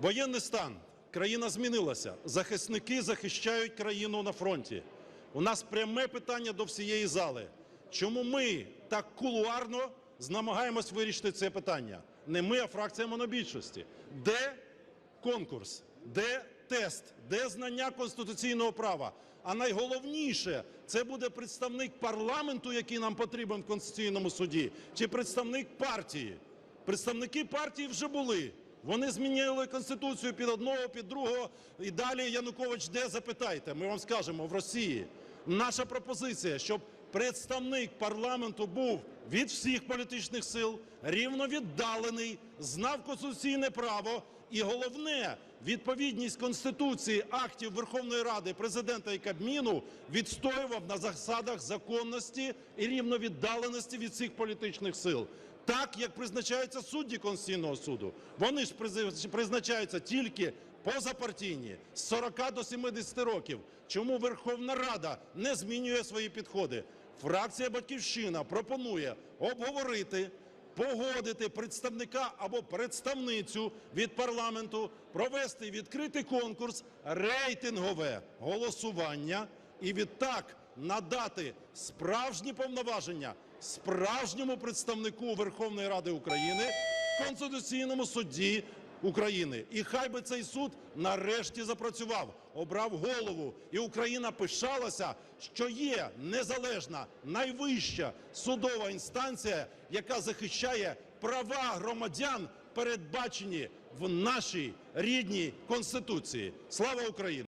Воєнний стан. Країна змінилася. Захисники захищають країну на фронті. У нас пряме питання до всієї зали. Чому ми так кулуарно намагаємось вирішити це питання? Не ми, а фракція монобільшості. Де конкурс, де тест, де знання конституційного права. А найголовніше це буде представник парламенту, який нам потрібен в конституційному суді, чи представник партії. Представники партії вже були. Вони змінили конституцію під одного, під другого. І далі Янукович де запитайте. Ми вам скажемо в Росії. Наша пропозиція, щоб представник парламенту був від всіх політичних сил, рівновіддалений, знав конституційне право і головне відповідність Конституції актів Верховної Ради, президента і Кабміну відстоював на засадах законності і рівновіддаленості від всіх політичних сил. Так як призначаються судді Конституційного суду, вони ж призначаються тільки позапартійні з 40 до 70 років. Чому Верховна Рада не змінює свої підходи? Фракція Батьківщина пропонує обговорити погодити представника або представницю від парламенту, провести відкритий конкурс, рейтингове голосування і відтак надати справжні повноваження справжньому представнику Верховної Ради України в Конституційному суді України. І хай би цей суд нарешті запрацював, обрав голову, і Україна пишалася, що є незалежна найвища судова інстанція, яка захищає права громадян, передбачені в нашій рідній конституції. Слава Україні!